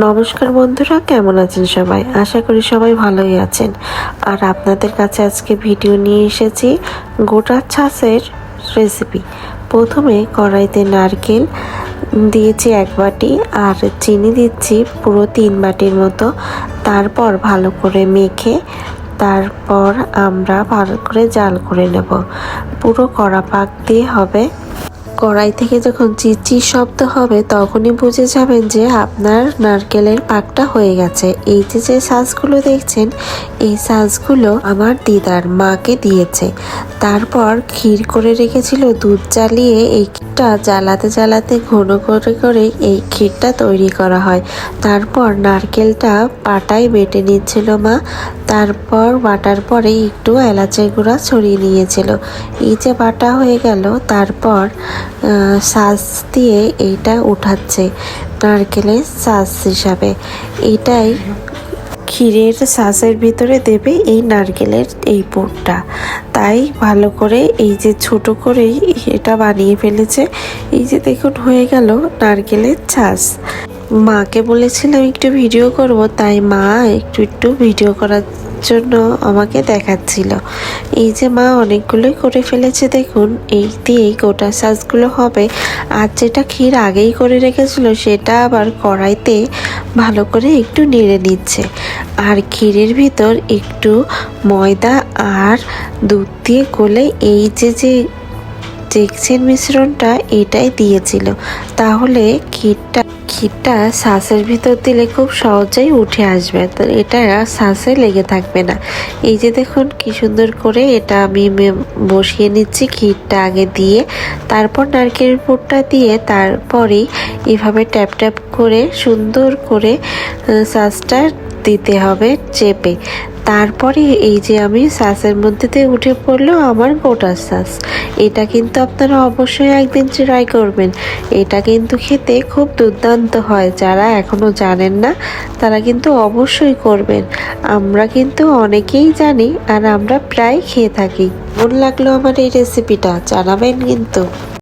নমস্কার বন্ধুরা, কেমন আছেন সবাই? আশা করি সবাই ভালোই আছেন। আর আপনাদের কাছে আজকে ভিডিও নিয়ে এসেছি গোটা ছাঁচের রেসিপি প্রথমে কড়াইতে নারকেল দিয়েছি এক বাটি আর চিনি দিচ্ছি পুরো তিন বাটির মতো। তারপর ভালো করে মেখে তারপর আমরা ভালো করে জাল করে নেব। পুরো কড়া পাক দিয়ে হবে কড়াই থেকে যখন চিচি শব্দ হবে, তখনই বুঝে যাবেন যে আপনার নারকেলের পাকটা হয়ে গেছে। এই যে যে সাজগুলো দেখছেন, এই সাজগুলো আমার দিদার মাকে দিয়েছে। তারপর ক্ষীর করে রেখেছিল দুধ জ্বালিয়ে এই ক্ষীরটা জ্বালাতে জ্বালাতে ঘন করে করে এই ক্ষীরটা তৈরি করা হয়। তারপর নারকেলটা পাটায় বেটে নিচ্ছিল মা। তারপর বাটার পরে একটু এলাচের গুঁড়া ছড়িয়ে নিয়েছিল। এই যে বাটা হয়ে গেল, তারপর সাজ দিয়ে এইটা উঠাচ্ছে, নারকেলের সাজ হিসাবে। এটাই ক্ষীরের সাজের ভিতরে দেবে এই নারকেলের এই পুরটা। তাই ভালো করে এই যে ছোট করেই এটা বানিয়ে ফেলেছে, এই যে দেখুন হয়ে গেল নারকেলের ছাঁচ মাকে বলেছিলাম একটু ভিডিও করব, তাই মা একটু একটু ভিডিও করার জন্য আমাকে দেখাচ্ছিল। এই যে মা অনেকগুলোই করে ফেলেছে দেখুন, এই দিয়েই গোটা সাজগুলো হবে। আর যেটা ক্ষীর আগেই করে রেখেছিল, সেটা আবার কড়াইতে ভালো করে একটু নেড়ে নিচ্ছে। আর ক্ষীরের ভিতর একটু ময়দা আর দুধ দিয়ে গলে এই যে যে দেখছেন মিশ্রণটা? এটাই দিয়েছিল। তাহলে ক্ষীরটা ক্ষীরটা শ্বাসের ভিতর দিলে খুব সহজেই উঠে আসবে। তো এটা শ্বাসে লেগে থাকবে না। এই যে দেখুন, কি সুন্দর করে এটা আমি বসিয়ে নিচ্ছি ক্ষীরটা আগে দিয়ে। তারপর নারকেলের পুরটা দিয়ে তারপরেই এভাবে ট্যাপ ট্যাপ করে সুন্দর করে শ্বাসটা দিতে হবে চেপে। তারপরে এই যে আমি মধ্যে দিয়ে উঠে পড়ল আমার গোটা শ্বাস এটা কিন্তু আপনারা অবশ্যই একদিন ট্রাই করবেন। এটা কিন্তু খেতে খুব দুর্দান্ত হয়। যারা এখনও জানেন না, তারা কিন্তু অবশ্যই করবেন। আমরা কিন্তু অনেকেই জানি আর আমরা প্রায় খেয়ে থাকি। মন লাগল আমার এই রেসিপিটা জানাবেন কিন্তু।